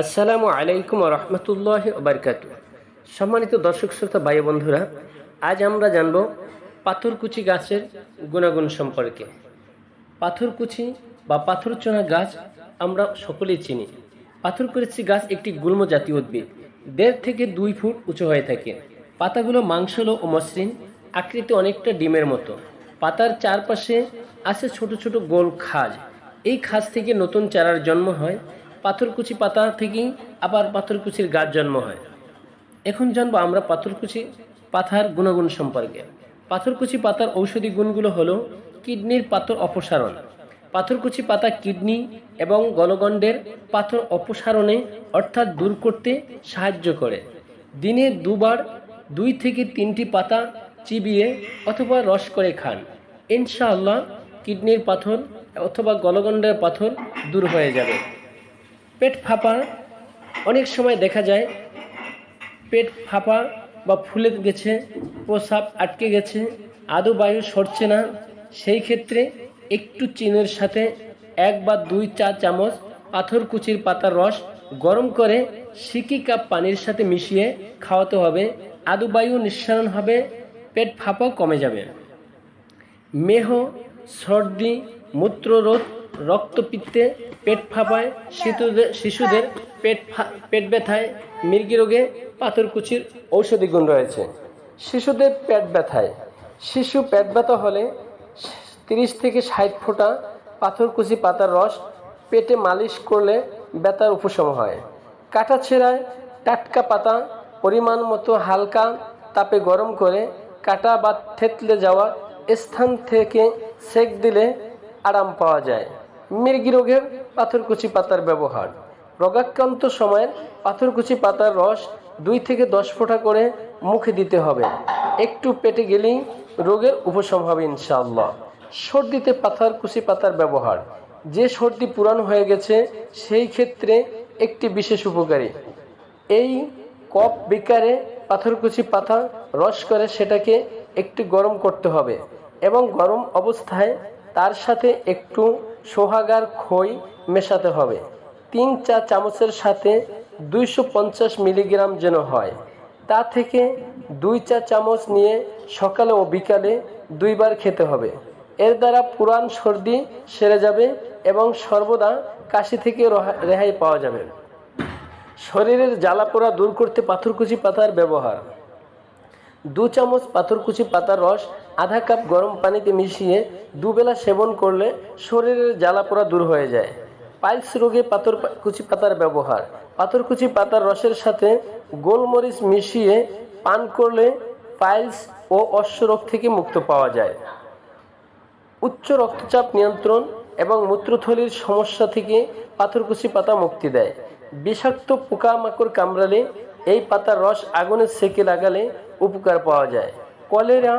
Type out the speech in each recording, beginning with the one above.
আসসালামু আলাইকুম রহমতুল্লাহ বারকাত। সম্মানিত দর্শক, শ্রোতা, ভাই বন্ধুরা, আজ আমরা জানব পাথরকুচি গাছের গুণাগুণ সম্পর্কে। পাথরকুচি বা পাথরচোনা গাছ আমরা সকলেই চিনি। পাথরকুচি গাছ একটি গুল্ম জাতীয় উদ্ভিদ। দেড় থেকে দুই ফুট উঁচু হয়ে থাকে। পাতাগুলো মাংসলো ও মসৃণ, আকৃতি অনেকটা ডিমের মতো। পাতার চারপাশে আছে ছোট ছোট গোল খাজ। এই খাজ থেকে নতুন চারার জন্ম হয় পাথরকুচি পাতা থেকেই আবার পাথরকুচির গাছ জন্ম হয়। এখন জানব আমরা পাথরকুচি পাতার গুণগুণ সম্পর্কে। পাথরকুচি পাতার ঔষধি গুণগুলো হলো কিডনির পাথর অপসারণ। পাথরকুচি পাতা কিডনি এবং গলগণ্ডের পাথর অপসারণে অর্থাৎ দূর করতে সাহায্য করে। দিনে দুবার দুই থেকে তিনটি পাতা চিবিয়ে অথবা রস করে খান। ইনশাআল্লাহ কিডনির পাথর অথবা গলগণ্ডের পাথর দূর হয়ে যাবে। পেট ফাঁপা অনেক সময় দেখা যায়, পেট ফাঁপা বা ফুলে গেছে, প্রসাব আটকে গেছে, আদৌ বায়ু সরছে না, সেই ক্ষেত্রে একটু চিনের সাথে এক বা দুই চা চামচ পাথরকুচির পাতার রস গরম করে সিকি কাপ পানির সাথে মিশিয়ে খাওয়াতে হবে। আদু বায়ু নিঃসরণ হবে, পেট ফাঁপাও কমে যাবে। মেহ সর্দি, মূত্ররোধ, রক্তপিত্তে পেট ফাঁপায়, শিশুদের শিশুদের পেট পেট ব্যথায় মৃগী রোগে পাথরকুচির ঔষধি গুণ রয়েছে। শিশুদের পেট ব্যথায়। শিশু পেট ব্যথা হলে তিরিশ থেকে ষাট ফোঁটা পাথরকুচি পাতার রস পেটে মালিশ করলে ব্যথার উপশম হয়। কাটা ছেঁড়ায় টাটকা পাতা, পরিমাণ মতো হালকা তাপে গরম করে কাটা বা থেতলে যাওয়া স্থান থেকে সেক দিলে আরাম পাওয়া যায়। মৃগী রোগের পাথরকুচি পাতার ব্যবহার। রোগাক্রান্ত সময়ের পাথরকুচি পাতার রস দুই থেকে দশ ফোঁটা করে মুখে দিতে হবে। একটু পেটে গেলেই রোগের উপশম হবে ইনশাআল্লাহ। সর্দিতে পাথরকুচি পাতার ব্যবহার। যে সর্দি পুরানো হয়ে গেছে, সেই ক্ষেত্রে একটি বিশেষ উপকারী। এই কপ বিকারে পাথরকুচি পাতা রস করে সেটাকে একটু গরম করতে হবে। এবং গরম অবস্থায় তার সাথে একটু সোহাগার খই মেশাতে হবে। তিন চা চামচের সাথে দুইশো পঞ্চাশ মিলিগ্রাম যেন হয়। তা থেকে দুই চা চামচ নিয়ে সকালে ও বিকালে দুইবার খেতে হবে। এর দ্বারা পুরান সর্দি সেরে যাবে এবং সর্বদা কাশি থেকে রেহাই পাওয়া যাবে। শরীরের জ্বালাপোড়া দূর করতে পাথরকুচি পাতার ব্যবহার। দু চামচ পাথরকুচি পাতার রস, আধা কাপ গরম পানিতে মিশিয়ে দুবেলা সেবন করলে শরীরের জ্বালাপোড়া দূর হয়ে যায়। পাইলস রোগে পাথর কুচি পাতার ব্যবহার। পাথরকুচি পাতার রসের সাথে গোলমরিচ মিশিয়ে পান করলে পাইলস ও অশ্বরোগ থেকে মুক্ত পাওয়া যায়। উচ্চ রক্তচাপ নিয়ন্ত্রণ এবং মূত্রথলির সমস্যা থেকে পাথরকুচি পাতা মুক্তি দেয়। বিষাক্ত পোকামাকড় কামড়ালে এই পাতার রস আগুনে সেকে লাগালে উপকার পাওয়া যায়। কলেরা,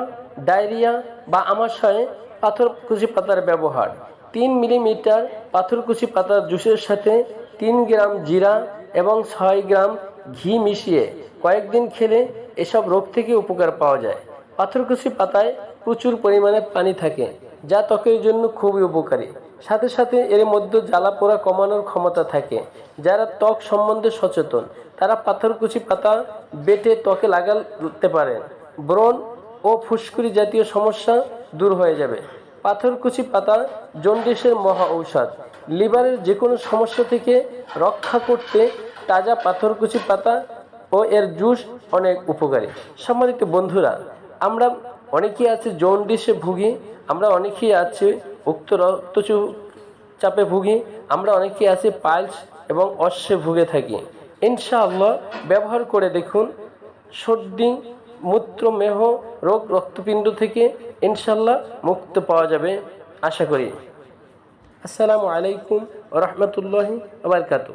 ডায়রিয়া বা আমাশয়ে পাথরকুচি পাতার ব্যবহার। তিন মিলিমিটার পাথরকুচি পাতার জুসের সাথে তিন গ্রাম জিরা এবং ছয় গ্রাম ঘি মিশিয়ে কয়েকদিন খেলে এসব রোগ থেকে উপকার পাওয়া যায়। পাথরকুচি পাতায় প্রচুর পরিমাণে পানি থাকে, যা ত্বকের জন্য খুবই উপকারী। সাথে সাথে এর মধ্যে জ্বালা পোড়া কমানোর ক্ষমতা থাকে। যারা ত্বক সম্বন্ধে সচেতন, তারা পাথরকুচি পাতা বেটে ত্বকে লাগাতে পারেন। ব্রণ ও ফুসকুড়ি জাতীয় সমস্যা দূর হয়ে যাবে। পাথরকুচি পাতা জন্ডিসের মহা ঔষধ। লিভারের যে কোনো সমস্যা থেকে রক্ষা করতে তাজা পাথরকুচি পাতা ও এর জুস অনেক উপকারী। সম্মানিত বন্ধুরা, আমরা অনেকেই আছে জন্ডিসে ভুগি, আমরা অনেকেই আছে উক্ত রক্তচু চাপে ভুগি, আমরা অনেকে আছি পাইলস এবং অশ্বে ভুগে থাকি। ইনশাআল্লাহ ব্যবহার করে দেখুন, সর্দি, মূত্রমেহ, রোগ রক্তপিণ্ড থেকে ইনশাল্লাহ মুক্ত পাওয়া যাবে, আশা করি। আসসালামু আলাইকুম রহমতুল্লাহি আবরকাত